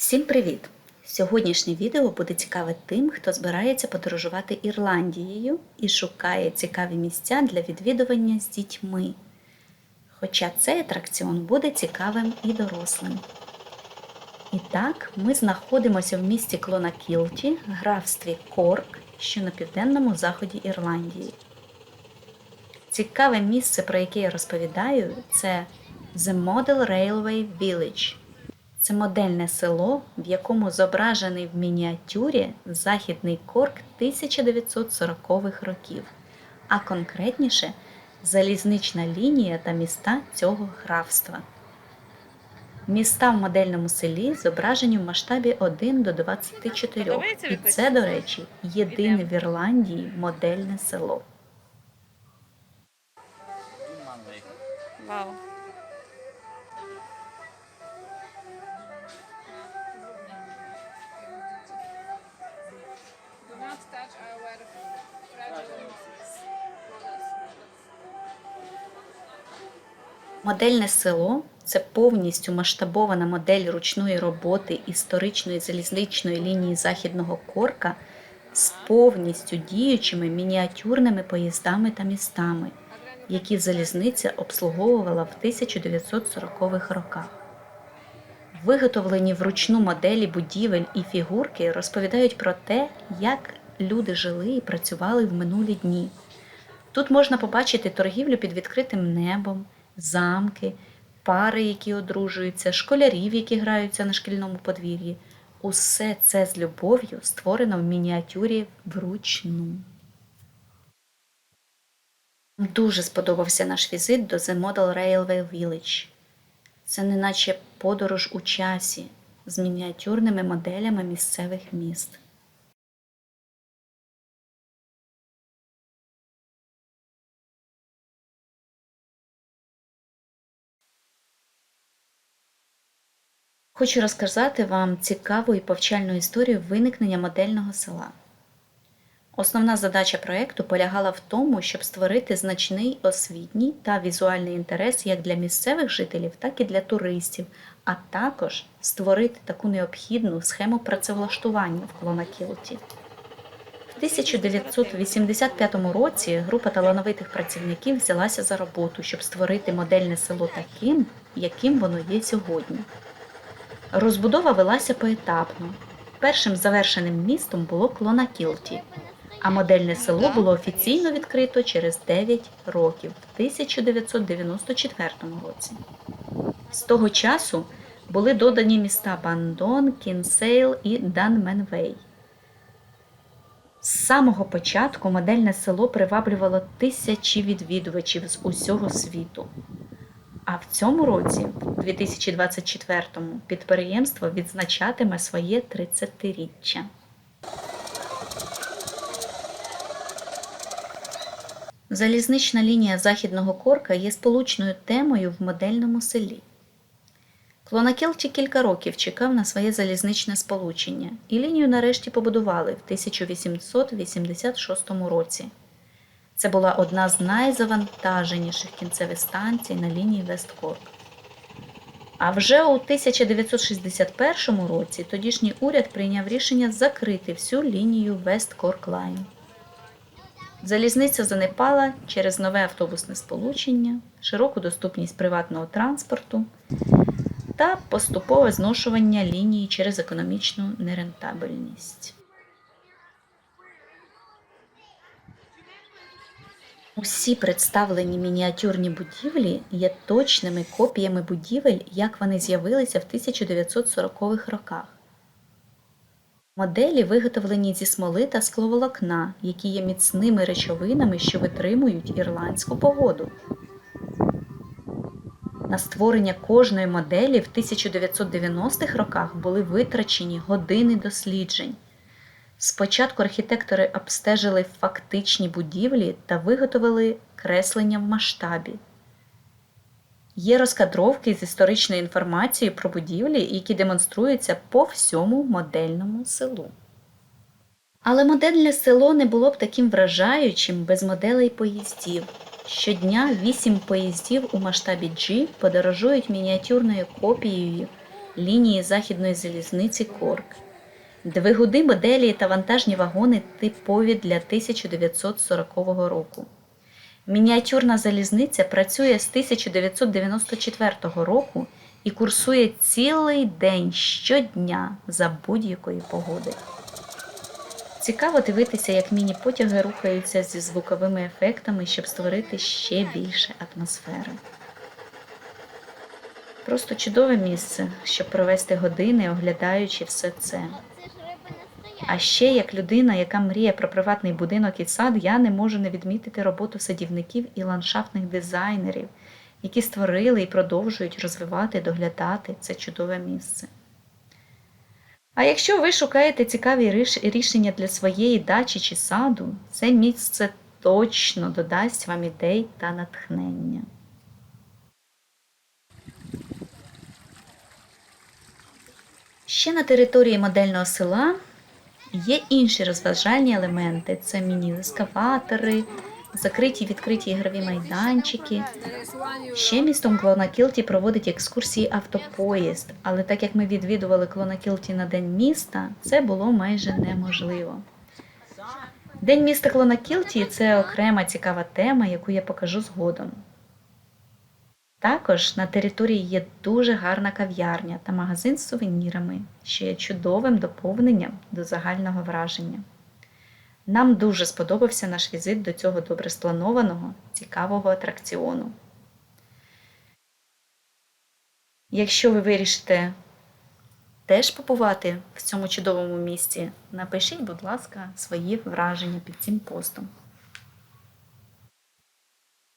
Всім привіт! Сьогоднішнє відео буде цікаве тим, хто збирається подорожувати Ірландією і шукає цікаві місця для відвідування з дітьми. Хоча цей атракціон буде цікавим і дорослим. І так, ми знаходимося в місті Клонакілті, графстві Корк, що на південному заході Ірландії. Цікаве місце, про яке я розповідаю, це The Model Railway Village. Це модельне село, в якому зображений в мініатюрі західний корк 1940-х років, а конкретніше залізнична лінія та міста цього графства. Міста в модельному селі зображені в масштабі 1 до 24. Подобається І це, до речі, єдине в Ірландії модельне село. Вау. Модельне село це повністю масштабована модель ручної роботи історичної залізничної лінії західного корка з повністю діючими мініатюрними поїздами та містами, які залізниця обслуговувала в 1940-х роках. Виготовлені вручну моделі будівель і фігурки розповідають про те, як люди жили і працювали в минулі дні. Тут можна побачити торгівлю під відкритим небом, замки, пари, які одружуються, школярів, які граються на шкільному подвір'ї. Усе це з любов'ю створено в мініатюрі вручну. Дуже сподобався наш візит до The Model Railway Village. Це неначе подорож у часі з мініатюрними моделями місцевих міст. Хочу розказати вам цікаву і повчальну історію виникнення модельного села. Основна задача проєкту полягала в тому, щоб створити значний освітній та візуальний інтерес як для місцевих жителів, так і для туристів, а також створити таку необхідну схему працевлаштування в Клонакілті. В 1985 році група талановитих працівників взялася за роботу, щоб створити модельне село таким, яким воно є сьогодні. Розбудова велася поетапно. Першим завершеним містом було Клонакілті, а модельне село було офіційно відкрито через 9 років в 1994 році. З того часу були додані міста Бандон, Кінсейл і Данменвей. З самого початку модельне село приваблювало тисячі відвідувачів з усього світу. А в цьому році, в 2024-му, підприємство відзначатиме своє 30-річчя. Залізнична лінія Західного Корка є сполучною темою в модельному селі. Клонакелті кілька років чекав на своє залізничне сполучення, і лінію нарешті побудували в 1886 році. Це була одна з найзавантаженіших кінцевих станцій на лінії Весткорк. А вже у 1961 році тодішній уряд прийняв рішення закрити всю лінію Весткорк Лайн. Залізниця занепала через нове автобусне сполучення, широку доступність приватного транспорту та поступове зношування лінії через економічну нерентабельність. Усі представлені мініатюрні будівлі є точними копіями будівель, як вони з'явилися в 1940-х роках. Моделі виготовлені зі смоли та скловолокна, які є міцними речовинами, що витримують ірландську погоду. На створення кожної моделі в 1990-х роках були витрачені години досліджень. Спочатку архітектори обстежили фактичні будівлі та виготовили креслення в масштабі. Є розкадровки з історичною інформацією про будівлі, які демонструються по всьому модельному селу. Але модельне село не було б таким вражаючим без моделей поїздів. Щодня вісім поїздів у масштабі G подорожують мініатюрною копією лінії західної залізниці Корк, двигуни моделі та вантажні вагони типові для 1940 року. Мініатюрна залізниця працює з 1994 року і курсує цілий день щодня за будь-якої погоди. Цікаво дивитися, як міні-потяги рухаються зі звуковими ефектами, щоб створити ще більше атмосфери. Просто чудове місце, щоб провести години, оглядаючи все це. А ще як людина, яка мріє про приватний будинок і сад, я не можу не відмітити роботу садівників і ландшафтних дизайнерів, які створили і продовжують розвивати доглядати це чудове місце. А якщо ви шукаєте цікаві рішення для своєї дачі чи саду, це місце точно додасть вам ідей та натхнення. Ще на території модельного села є інші розважальні елементи: це міні-ескаватори, закриті відкриті ігрові майданчики. Ще містом Клонакілті проводить екскурсії автопоїзд, але так як ми відвідували Клонакілті на День міста, це було майже неможливо. День міста Клонакілті це окрема цікава тема, яку я покажу згодом. Також на території є дуже гарна кав'ярня та магазин з сувенірами, що є чудовим доповненням до загального враження. Нам дуже сподобався наш візит до цього добре спланованого, цікавого атракціону. Якщо ви вирішите теж побувати в цьому чудовому місці, напишіть, будь ласка, свої враження під цим постом.